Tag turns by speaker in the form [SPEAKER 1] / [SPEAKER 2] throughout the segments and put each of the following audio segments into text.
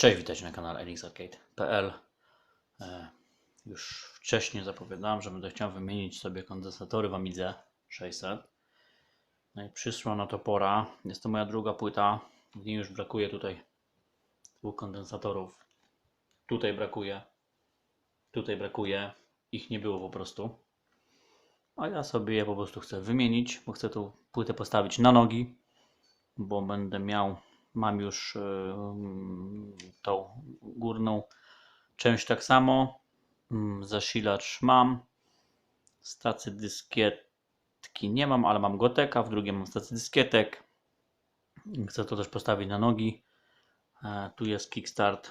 [SPEAKER 1] Cześć, witajcie na kanale elixarcade.pl E, Już wcześniej zapowiadałem, że będę chciał wymienić sobie kondensatory w Amidze 600. No i przyszła na to pora. Jest to moja druga płyta. W niej już brakuje tutaj dwóch kondensatorów. Tutaj brakuje. Tutaj brakuje. Ich nie było po prostu. A ja sobie je po prostu chcę wymienić, bo chcę tą płytę postawić na nogi, bo będę miał, mam już yy, tą górną część tak samo. Mm, Zasilacz mam. Stację dyskietki nie mam, ale mam goteka. W drugiej mam stację dyskietek. Chcę to też postawić na nogi. E, Tu jest kickstart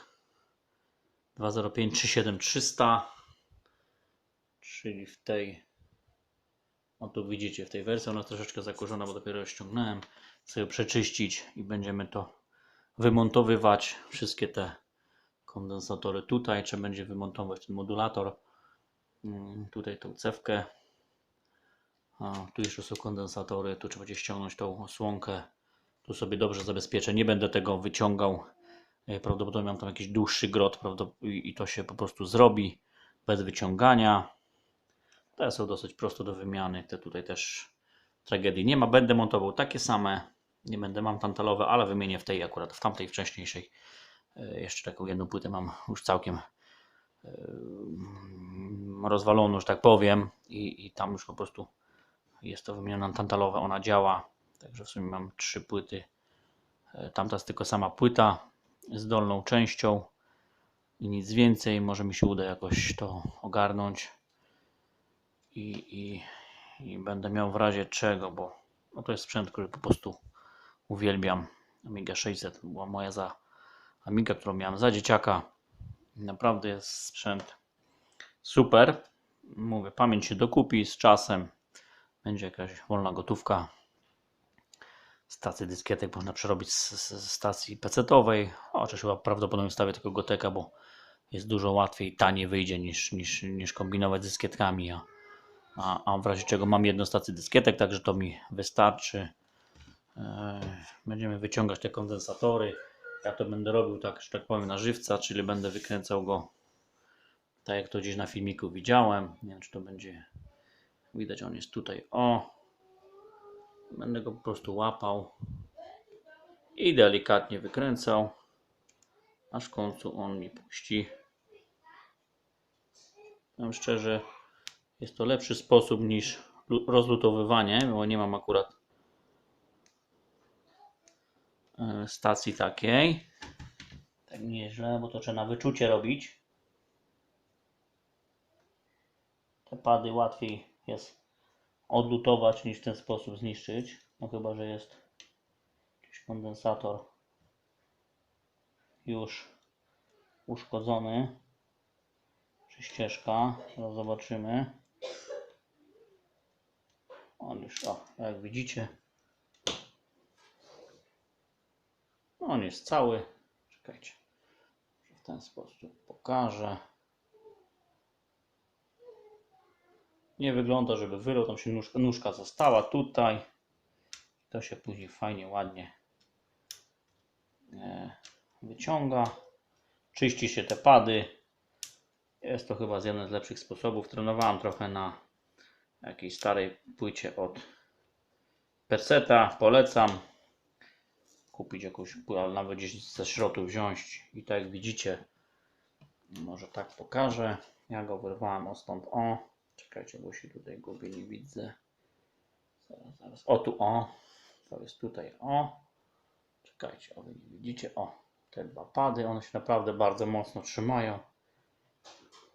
[SPEAKER 1] 205 37300 czyli w tej o tu widzicie w tej wersji ona jest troszeczkę zakurzona, bo dopiero ją ściągnąłem. Chcę ją przeczyścić i będziemy to wymontowywać. Wszystkie te kondensatory tutaj. Trzeba będzie wymontować ten modulator. Mm, Tutaj tą cewkę. A, tu jeszcze są kondensatory. Tu trzeba będzie ściągnąć tą osłonkę. Tu sobie dobrze zabezpieczę. Nie będę tego wyciągał. E, Prawdopodobnie mam tam jakiś dłuższy grot i to się po prostu zrobi bez wyciągania. Te są dosyć prosto do wymiany. Te tutaj też tragedii nie ma. Będę montował takie same. Nie będę, mam tantalowe, ale wymienię w tej akurat, w tamtej wcześniejszej. E, Jeszcze taką jedną płytę mam już całkiem e, rozwaloną, że tak powiem. I, I tam już po prostu jest to wymienione na tantalowe. Ona działa. Także w sumie mam trzy płyty. E, Tamta jest tylko sama płyta z dolną częścią. I nic więcej. Może mi się uda jakoś to ogarnąć i, i, i będę miał w razie czego, bo no to jest sprzęt, który po prostu uwielbiam. Amiga 600 była moja za Amiga, którą miałem za dzieciaka. Naprawdę jest sprzęt super. Mówię, pamięć się dokupi z czasem. Będzie jakaś wolna gotówka. Stację dyskietek można przerobić z, stacji PC-owej. Chociaż chyba prawdopodobnie stawię tylko goteka, bo jest dużo łatwiej, taniej wyjdzie niż, niż, niż kombinować z dyskietkami. A, a w razie czego mam jedną stację dyskietek, także to mi wystarczy. Będziemy wyciągać te kondensatory. Ja to będę robił tak, że tak powiem na żywca, czyli będę wykręcał go tak jak to gdzieś na filmiku widziałem. Nie wiem czy to będzie widać, on jest tutaj. O! Będę go po prostu łapał i delikatnie wykręcał, aż w końcu on mi puści. Powiem szczerze, jest to lepszy sposób niż lu- rozlutowywanie, bo nie mam akurat e, stacji takiej. Tak nieźle, bo to trzeba na wyczucie robić. Te pady łatwiej jest odlutować niż w ten sposób zniszczyć. No chyba, że jest jakiś kondensator już uszkodzony czy ścieżka. Zaraz zobaczymy. On już, o, jak widzicie, on jest cały. Czekajcie, w ten sposób pokażę. Nie wygląda, żeby wylał, tam się nóżka, nóżka została tutaj. To się później fajnie, ładnie e, wyciąga. Czyści się te pady. Jest to chyba jeden z lepszych sposobów. Trenowałem trochę na jakiejś starej płycie od Perseta. Polecam kupić jakąś, ale nawet gdzieś ze szrotu wziąć. I tak jak widzicie, może tak pokażę. Ja go wyrwałem o stąd. O, czekajcie, bo się tutaj gubię, nie widzę. Zaraz, zaraz. O tu, o. To jest tutaj, o. Czekajcie, o, wy nie widzicie, o. Te dwa pady, one się naprawdę bardzo mocno trzymają.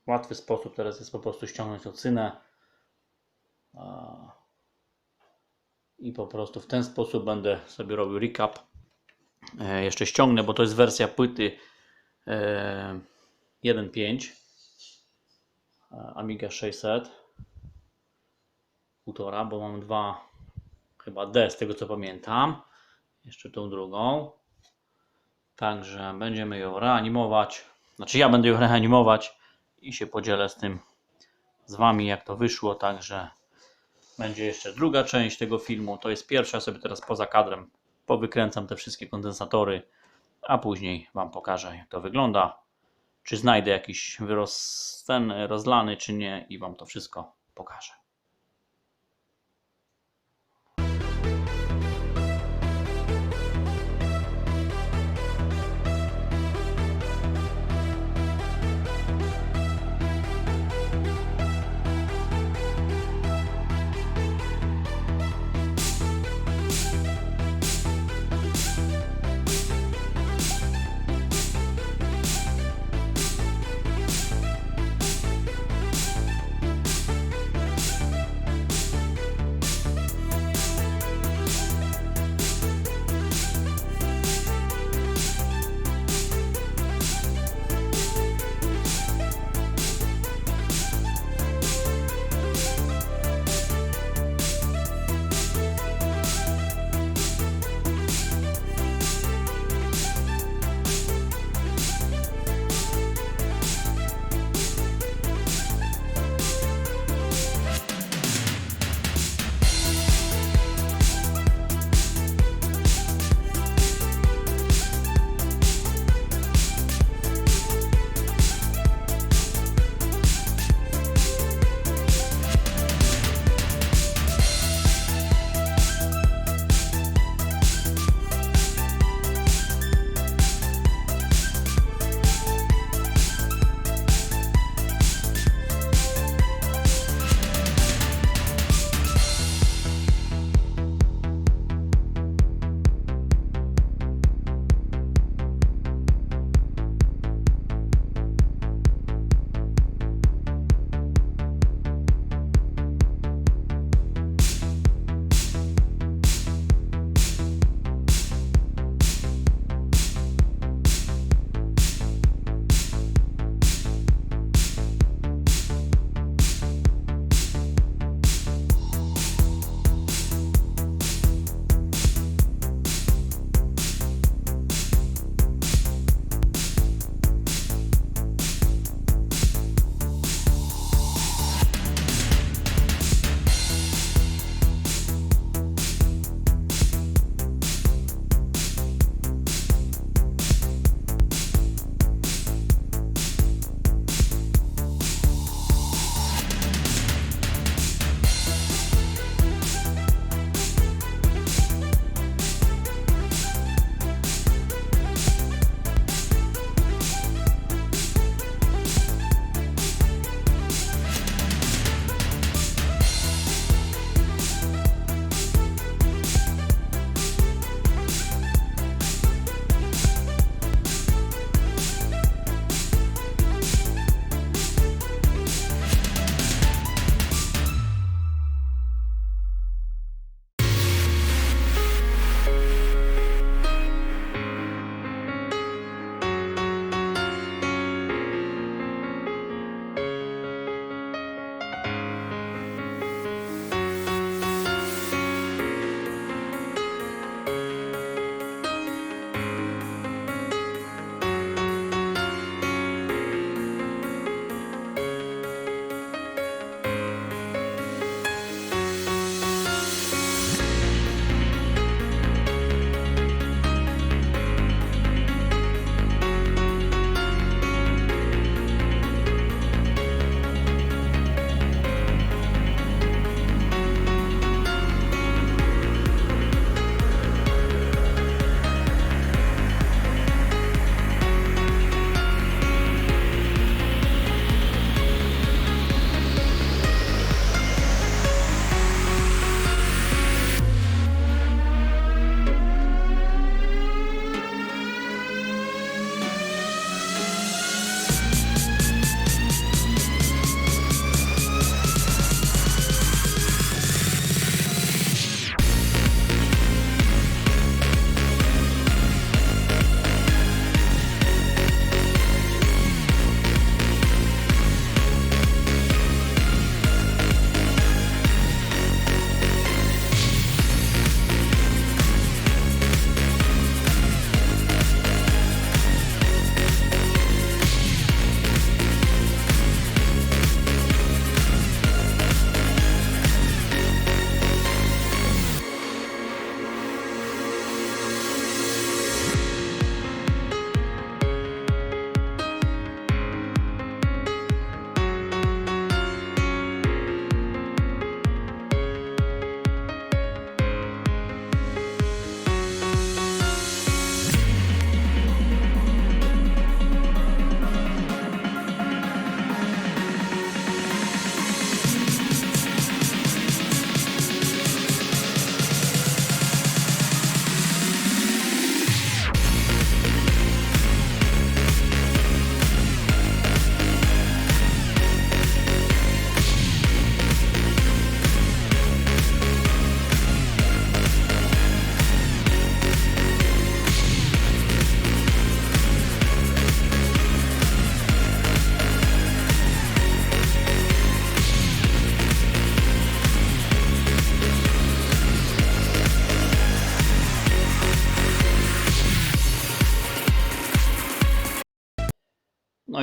[SPEAKER 1] Łatwy sposób teraz jest po prostu ściągnąć ocynę. I po prostu w ten sposób będę sobie robił recap. E, jeszcze ściągnę, bo to jest wersja płyty e, 1.5 e, Amiga 600 półtora, bo mam dwa chyba D z tego co pamiętam. Jeszcze tą drugą. Także będziemy ją reanimować. Znaczy ja będę ją reanimować i się podzielę z tym z Wami jak to wyszło. Także będzie jeszcze druga część tego filmu. To jest pierwsza, sobie teraz poza kadrem powykręcam te wszystkie kondensatory. a później Wam pokażę, jak to wygląda. Czy znajdę jakiś wyrost ten rozlany, czy nie, i Wam to wszystko pokażę.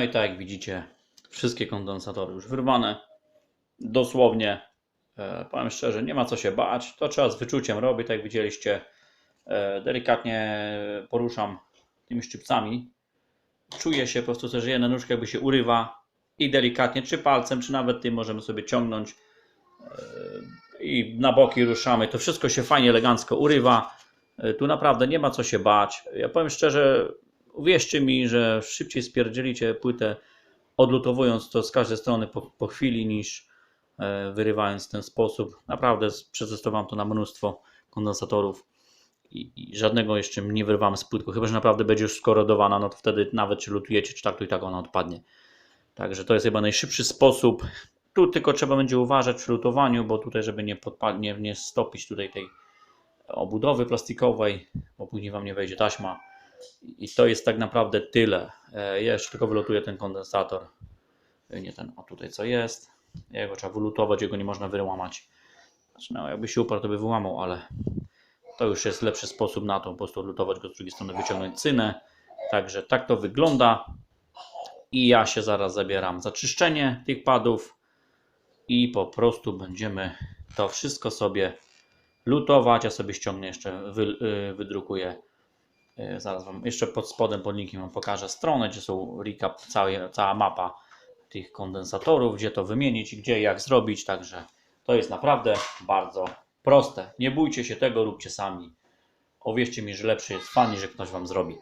[SPEAKER 1] I tak jak widzicie, wszystkie kondensatory już wyrwane. Dosłownie, e, powiem szczerze, nie ma co się bać. To trzeba z wyczuciem robić, tak jak widzieliście. E, delikatnie poruszam tymi szczypcami. Czuję się po prostu, że jedna nóżka jakby się urywa i delikatnie, czy palcem, czy nawet tym możemy sobie ciągnąć e, i na boki ruszamy. To wszystko się fajnie, elegancko urywa. Tu naprawdę nie ma co się bać. Ja powiem szczerze, uwierzcie mi, że szybciej spierdzielicie płytę odlutowując to z każdej strony po, po chwili niż e, wyrywając w ten sposób. Naprawdę przetestowałem to na mnóstwo kondensatorów i, i żadnego jeszcze nie wyrywamy z płytką, chyba że naprawdę będzie już skorodowana, no to wtedy nawet czy lutujecie, czy tak, to i tak ona odpadnie. Także to jest chyba najszybszy sposób. Tu tylko trzeba będzie uważać przy lutowaniu, bo tutaj, żeby nie, podpal- nie, nie stopić tutaj tej obudowy plastikowej, bo później Wam nie wejdzie taśma. I to jest tak naprawdę tyle. E, Ja jeszcze tylko wylutuję ten kondensator. E, Nie ten, a tutaj co jest. Jego trzeba wylutować, jego nie można wyłamać. Znaczy, no, jakby się uparł, to by wyłamał, ale to już jest lepszy sposób na to, po prostu odlutować go z drugiej strony, wyciągnąć cynę. Także tak to wygląda. I ja się zaraz zabieram za czyszczenie tych padów i po prostu będziemy to wszystko sobie lutować. Ja sobie ściągnę jeszcze, y, wydrukuję. Y, Zaraz Wam jeszcze pod spodem, pod linkiem Wam pokażę stronę, gdzie są recap, całej, cała mapa tych kondensatorów, gdzie to wymienić, gdzie jak zrobić. Także to jest naprawdę bardzo proste. Nie bójcie się tego, róbcie sami. Uwierzcie mi, że lepszy jest fan, że ktoś Wam zrobi.